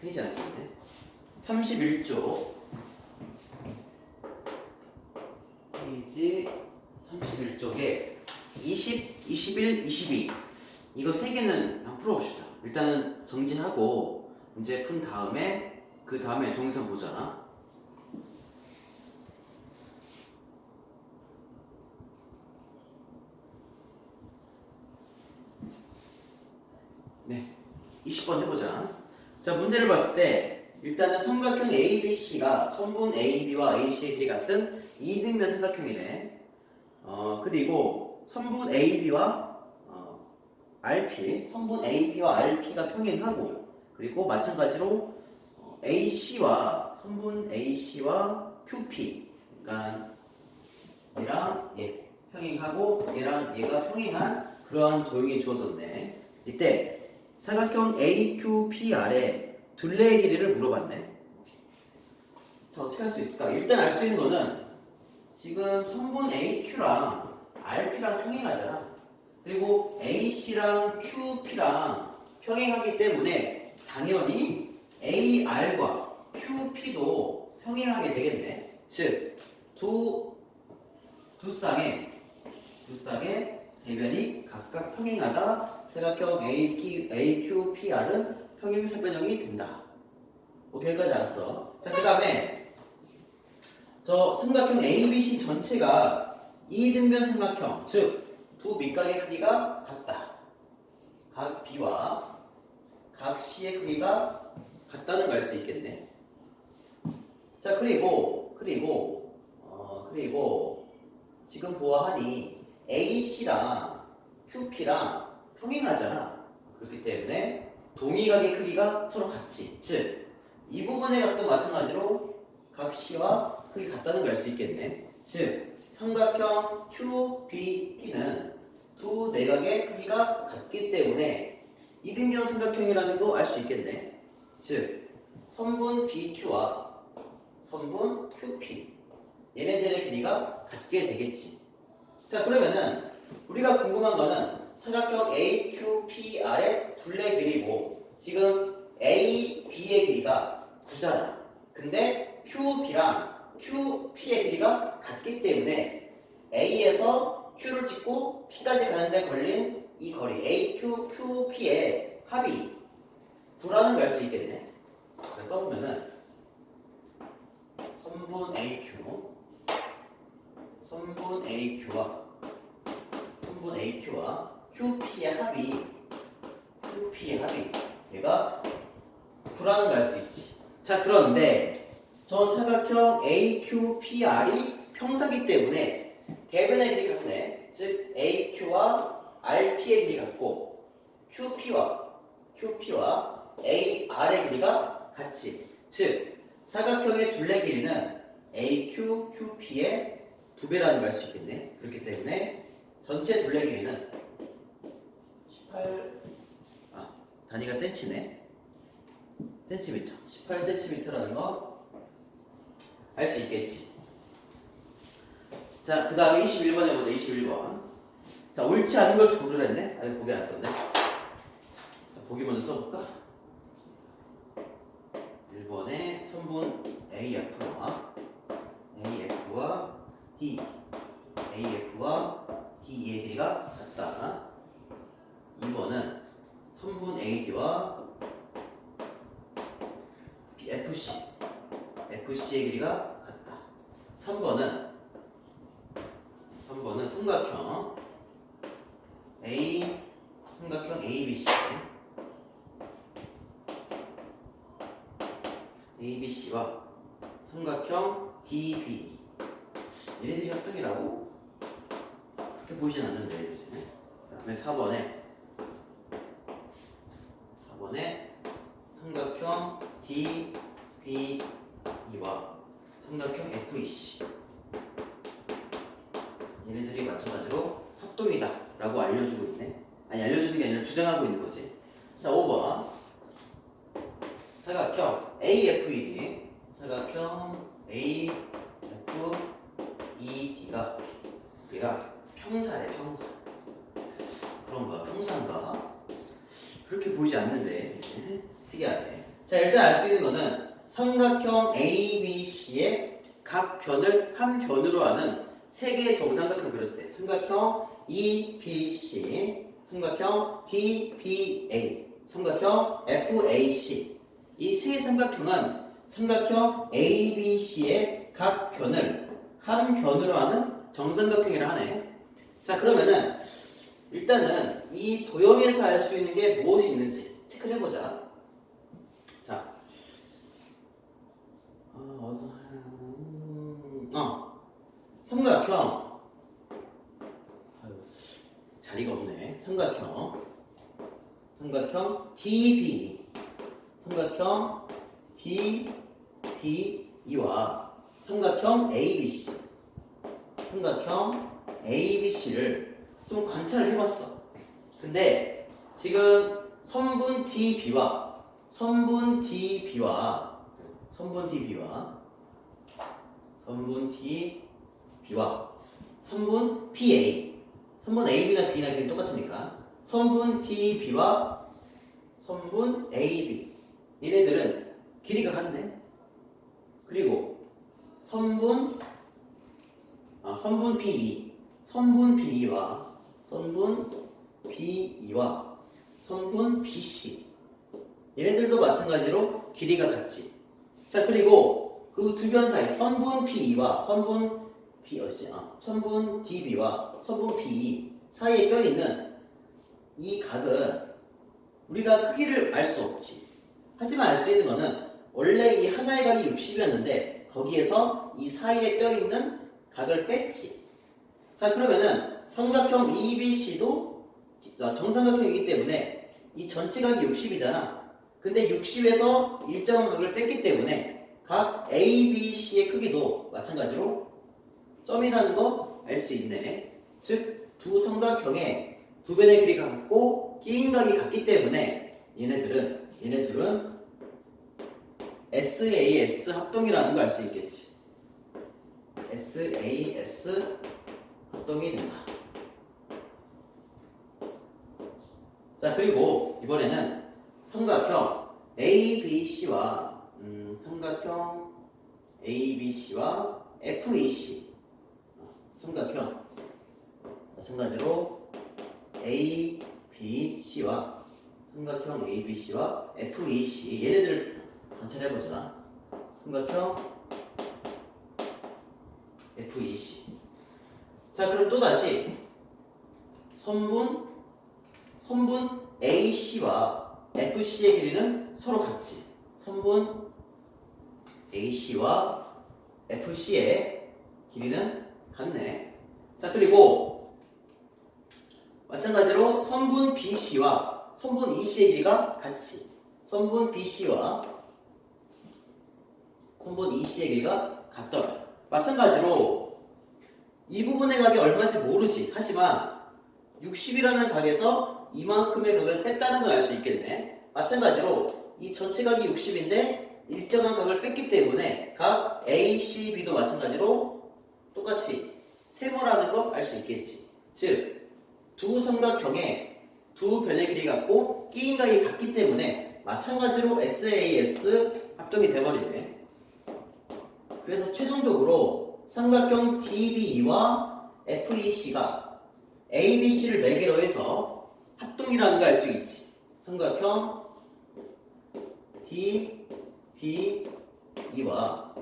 페이지 안 쓰네. 31쪽. 페이지 31쪽에 20, 21, 22. 이거 세 개는 한번 풀어봅시다. 일단은 정지하고 문제 푼 다음에 그 다음에 동영상 보잖아. 네. 20번 해보자. 자, 문제를 봤을 때 일단은 삼각형 ABC가 선분 AB와 AC의 길이 같은 이등변 삼각형이네. 어, 그리고 선분 AB와 어, RP, 선분 AB와 RP가 평행하고 그리고 마찬가지로 어, AC와 선분 AC와 QP 그러니까 얘랑 얘 평행하고 얘랑 얘가 평행한 그러한 도형이 주어졌네. 이때 삼각형 AQPR의 둘레의 길이를 물어봤네. 자 어떻게 할 수 있을까? 일단 알 수 있는 거는 지금 성분 AQ랑 RP랑 평행하잖아. 그리고 AC랑 QP랑 평행하기 때문에 당연히 AR과 QP도 평행하게 되겠네. 즉, 두, 두 쌍의, 두 쌍의 대변이 각각 평행하다. 삼각형 AQ, AQPR은 평행사변형이 된다. 오케이, 여기까지 알았어. 자, 그 다음에 저 삼각형 ABC 전체가 이등변 삼각형, 즉 두 밑각의 크기가 같다. 각 B와 각 C의 크기가 같다는 걸 알 수 있겠네. 자 그리고 그리고 어 그리고 지금 보아하니 AC랑 QP랑 평행하잖아. 그렇기 때문에 동의각의 크기가 서로 같지. 즉이 부분의 각도 마찬가지로 각 C와 크기 같다는 걸 알 수 있겠네. 즉 삼각형 QBT는 두 내각의 크기가 같기 때문에 이등변 삼각형이라는 거 알 수 있겠네. 즉 선분 BQ와 선분 QP 얘네들의 길이가 같게 되겠지. 자 그러면은 우리가 궁금한 거는 삼각형 AQPR의 둘레 길이고 지금 AB의 길이가 9잖아. 근데 QB랑 QP의 길이가 같기 때문에 A에서 Q를 찍고 P까지 가는데 걸린 이 거리 AQ, QP의 합이 9라는 걸 알 수 있겠네. 그래서 써보면은 선분 AQ, 선분 AQ와 선분 AQ와 QP의 합이 QP의 합이 얘가 9라는 걸 알 수 있지. 자 그런데 저 사각형 AQPR이 평사기 때문에 대변의 길이 같네. 즉 AQ와 RP의 길이 같고 QP와 QP와 AR의 길이가 같지. 즉 사각형의 둘레 길이는 AQ, QP의 두 배라는 걸 알 수 있겠네. 그렇기 때문에 전체 둘레 길이는 18 아, 단위가 센치네. 센티미터. 18cm라는 거 알 수 있겠지. 자, 그 다음에 21번 해보자. 21번. 자, 옳지 않은 것을 고르랬네. 아니, 보기 안 썼네. 자, 보기 먼저 써볼까? 1번에 선분 AF와 AF와 D AF와 D의 길이가 같다. 2번은 선분 AD와 FC FC의 길이가 같다. 3번은 3번은 삼각형 A 삼각형 ABC ABC와 삼각형 DB 얘네들이 합동이라고? 그렇게 보이진 않는데? 그 다음에 4번에 4번에 삼각형 DBE와 삼각형 FEC 얘네들이 마찬가지로 합동이다 라고 알려주고 있네. 아니 알려주는 게 아니라 주장하고 있는 거지. 자 5번. 사각형 AFED 사각형 AFED가 얘가 평사래 평사 그런가 평사인가 그렇게 보이지 않는데 그치? 특이하네 자 일단 알 수 있는 거는 삼각형 ABC의 각 변을 한 변으로 하는 세 개의 정삼각형 그렸대. 삼각형 EBC, 삼각형 DBA, 삼각형 FAC. 이 세 삼각형은 삼각형 ABC의 각 변을 한 변으로 하는 정삼각형이라 하네. 자 그러면은 일단은 이 도형에서 알 수 있는 게 무엇이 있는지 체크를 해보자. 자, 아, 어디서 음, 어, 삼각형. 아유, 자리가 없네. 삼각형. 삼각형 DB. 삼각형 DBE와 삼각형 ABC. 삼각형 ABC를 좀 관찰을 해봤어. 근데 지금 선분 DB와 선분 DB와 선분 DB와 선분 DB와 선분 PA 선분 AB나 B나 길이 똑같으니까 선분 DB와 선분 AB 얘네들은 길이가 같네. 그리고 선분 아, 선분 PE 선분 BE와 선분 BE와 선분 BC 얘네들도 마찬가지로 길이가 같지 자 그리고 그 두 변 사이 선분 PE와 선분 B 어디지? 아, 선분 DB와 선분 PE 사이에 껴있는 이 각은 우리가 크기를 알 수 없지 하지만 알 수 있는 거는 원래 이 하나의 각이 60이었는데 거기에서 이 사이에 껴있는 각을 뺐지 자 그러면은 삼각형 EBC도 정삼각형이기 때문에 이 전체 각이 60이잖아. 근데 60에서 일정한 각을 뺐기 때문에 각 ABC의 크기도 마찬가지로 점이라는 거 알 수 있네. 즉 두 삼각형의 두 변의 길이가 같고 끼인 각이 같기 때문에 얘네들은 얘네들은 SAS 합동이라는 걸 알 수 있겠지. SAS 합동이 된다. 자 그리고 이번에는 삼각형 ABC와 음, 삼각형 ABC와 FEC 어, 삼각형. 마찬가지로 ABC와 삼각형 ABC와 FEC 얘네들 관찰해보자. 삼각형 FEC 자 그럼 또다시. 선분 선분 AC와 FC의 길이는 서로 같지. 선분 AC와 FC의 길이는 같네. 자, 그리고 마찬가지로 선분 BC와 선분 EC의 길이가 같지. 선분 BC와 선분 EC의 길이가 같더라. 마찬가지로 이 부분의 값이 얼마인지 모르지. 하지만 60이라는 각에서 이만큼의 각을 뺐다는 걸 알 수 있겠네. 마찬가지로 이 전체 각이 60인데 일정한 각을 뺐기 때문에 각 A, C, B도 마찬가지로 똑같이 세모라는 거알수 있겠지. 즉, 두 삼각형의 두 변의 길이 같고 끼인 각이 같기 때문에 마찬가지로 SAS 합동이 돼버리네. 그래서 최종적으로 삼각형 DBE와 FEC가 ABC를 매개로 해서 합동이라는 걸 알 수 있지. 삼각형 D, B, E와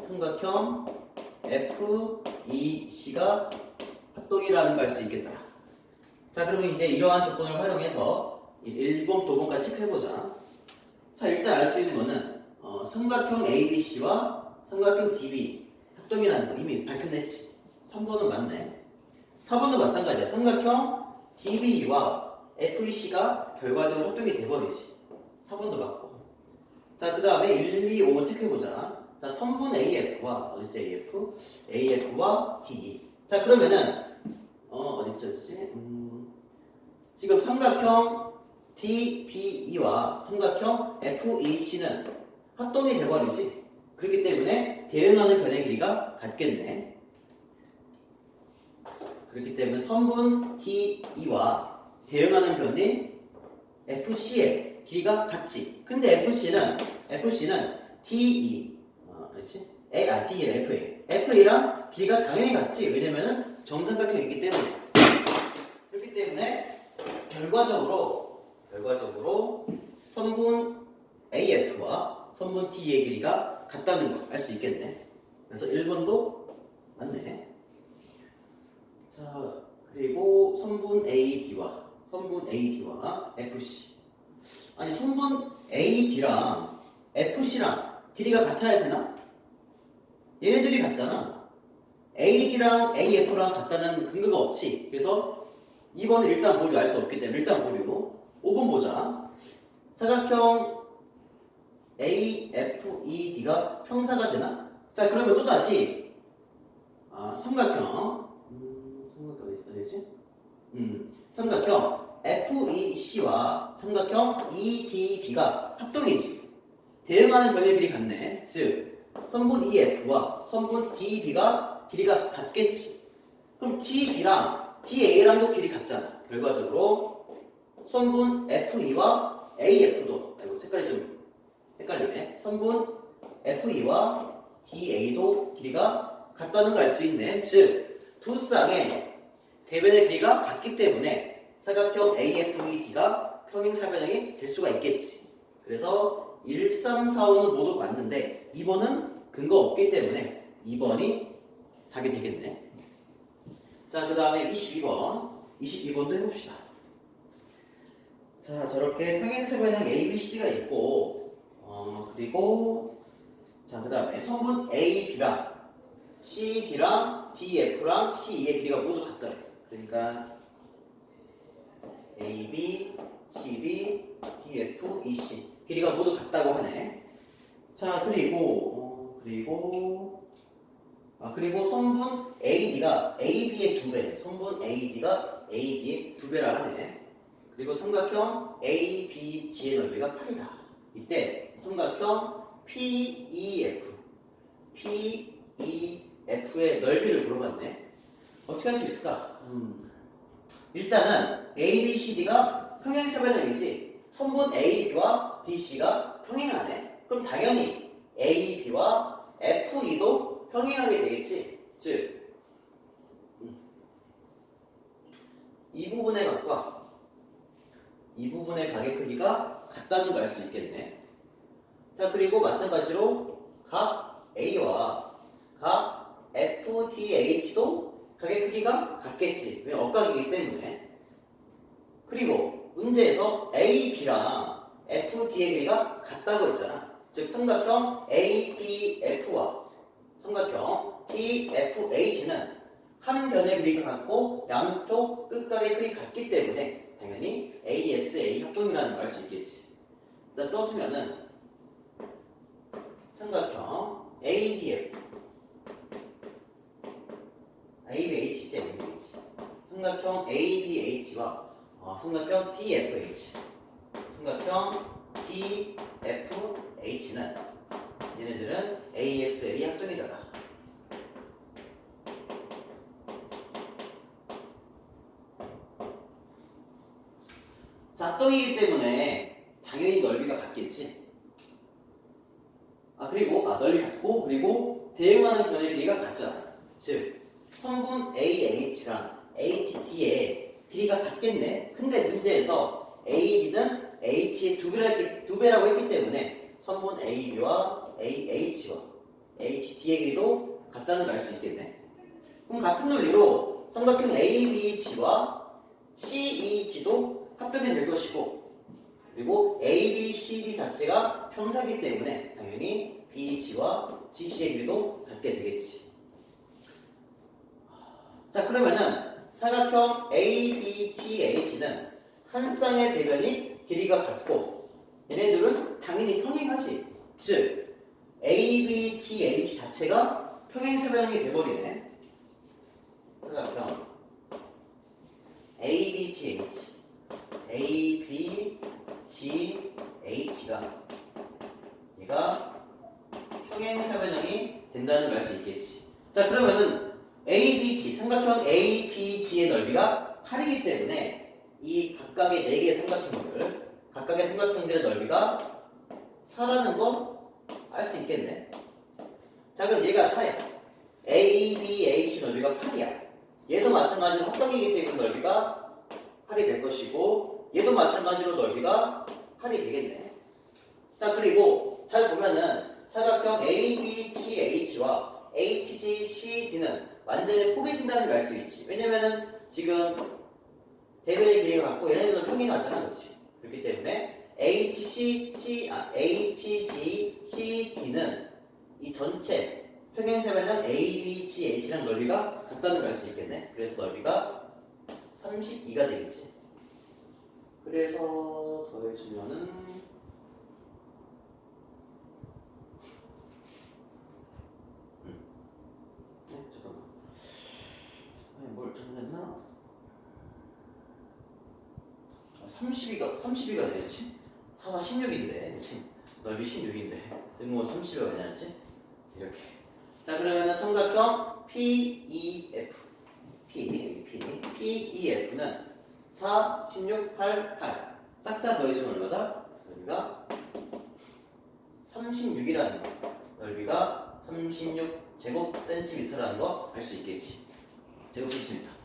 삼각형 F, E, C가 합동이라는 걸 알 수 있겠다. 자, 그러면 이제 이러한 조건을 활용해서 1번, 도번까지 체크해보자. 자, 일단 알 수 있는 거는 어, 삼각형 ABC와 삼각형 DB 합동이라는 거 이미 밝혀냈지. 3번은 맞네. 4번도 마찬가지야. 삼각형 DB와 FEC가 결과적으로 합동이 돼버리지. 4번도 맞고. 자, 그 다음에 1, 2, 5번 체크해보자. 자, 선분 AF와, 어디지 AF? AF와 D. 자, 그러면은, 어, 어디지, 어디지? 음, 지금 삼각형 DBE와 삼각형 FEC는 합동이 돼버리지. 그렇기 때문에 대응하는 변의 길이가 같겠네. 그렇기 때문에 선분 TE와 대응하는 변인 FC의 길이가 같지. 근데 FC는 FC는 DE 어, 아니지? A 아 DE FA FA랑 길이가 당연히 같지. 왜냐면은 정삼각형이기 때문에 그렇기 때문에 결과적으로 결과적으로 선분 AF와 선분 D의 길이가 같다는 걸 알 수 있겠네. 그래서 1번도 맞네. 자, 그리고 선분 AD와 선분 AD와 FC. 아니, 선분 AD랑 FC랑 길이가 같아야 되나? 얘네들이 같잖아. AD랑 AF랑 같다는 근거가 없지. 그래서 2번은 일단 보류 알 수 없기 때문에 일단 보류. 5번 보자. 사각형 AFED가 평사가 되나? 자, 그러면 또 다시 아, 삼각형 음, 삼각형 어디 어디지? 음, 삼각형 FEC와 삼각형 EDB가 합동이지. 대응하는 변의 길이 같네. 즉, 선분 EF와 선분 DB가 길이가 같겠지. 그럼 DB랑 DA랑도 길이 같잖아. 결과적으로 선분 FE와 AF도 아이고 색깔이 좀 헷갈리네. 선분 FE와 DA도 길이가 같다는 걸 알 수 있네. 즉, 두 쌍의 대변의 길이가 같기 때문에 사각형 AFED가 평행 사변형이 될 수가 있겠지. 그래서 1, 3, 4, 5는 모두 맞는데 2번은 근거 없기 때문에 2번이 답이 되겠네. 자, 그 다음에 22번. 22번도 해봅시다. 자, 저렇게 평행 사변형 A, B, C, D가 있고, 어, 그리고, 자, 그 다음에 성분 A, B랑 C, D랑 D, F랑 C, E의 길이가 모두 같더래. 그러니까 A, B, C, D, D, F, E, C 길이가 모두 같다고 하네. 자, 그리고 어, 그리고 아 그리고 성분 AD가 AB의 두 배, 성분 AD가 AB의 두 배라 하네. 그리고 삼각형 ABG의 넓이가 8이다. 이때 삼각형 PEF, PEF의 넓이를 물어봤네. 어떻게 할 수 있을까? 음. 일단은 ABCD가 평행사변형이지 선분 AB와 DC가 평행하네. 그럼 당연히 AB와 FE도 평행하게 되겠지. 즉, 음. 이 부분의 각과 이 부분의 가의 크기가 같다는 걸 알 수 있겠네. 자, 그리고 마찬가지로 각 A와 각 FTH도 각의 크기가 같겠지. 왜 억각이기 때문에. 그리고 문제에서 AB랑 FD의 길이가 같다고 했잖아. 즉 삼각형 ABF와 삼각형 TFH는 한 변의 길이가 같고 양쪽 끝각의 크기가 같기 때문에 당연히 ASA 합동이라는 걸알수 있겠지. 써주면은 삼각형 ABF ABH지 ABH 삼각형 ABH와 어, 삼각형 TFH 삼각형 TFH는 얘네들은 ASL이 합동이더라. 자, 합동이기 때문에 당연히 넓이가 같겠지. 아 그리고 아 넓이 같고 그리고 대응하는 변의 길이가 같잖아. 즉 성분 AH랑 HT의 길이가 같겠네. 근데 문제에서 AD는 H의 두 했기, 두 배라고 했기 때문에 선분 AB와 AH와 HT의 길이도 같다는 걸 알 수 있겠네. 그럼 같은 논리로 삼각형 ABG와 CEG도 합격이 될 것이고 그리고 ABCD 자체가 평사기 때문에 당연히 BC와 GC의 길이도 같게 되겠지. 자 그러면은 사각형 ABGH는 한 쌍의 대변이 길이가 같고 얘네들은 당연히 평행하지. 즉 ABGH 자체가 평행사변형이 돼버리네. 사각형 ABGH ABGH가 얘가 평행사변형이 된다는 걸 알 수 있겠지. 자 그러면은 ABG 삼각형 ABG의 넓이가 8이기 때문에 이 각각의 4개의 삼각형들 각각의 삼각형들의 넓이가 4라는 거 알 수 있겠네. 자 그럼 얘가 4야. A, B, H 넓이가 8이야. 얘도 마찬가지로 합동이기 때문에 넓이가 8이 될 것이고 얘도 마찬가지로 넓이가 8이 되겠네. 자 그리고 잘 보면은 사각형 ABCH와 HGCD는 완전히 포개진다는 걸 알 수 있지. 왜냐면은 지금 대변의 길이가 같고 얘네들도 평행 같잖아, 그렇지? 그렇기 때문에 HCC 아 HGCD는 이 전체 평행세변형 ABCH랑 넓이가 같다는 걸 알 수 있겠네. 그래서 넓이가 32가 되겠지. 그래서 더해주면은 어, 잠깐만. 아니, 뭘 잘못했나? 32가 32가 되지? 4가 16인데 지금 넓이 16인데 등호 30이 왜 나지? 이렇게. 자 그러면은 삼각형 PEF P P PEF는 4, 16, 8, 8. 싹 다 더해주면 얼마다? 넓이가 36이라는 거. 넓이가 36 제곱 센티미터라는 거 알 수 있겠지. 제곱 센티미터.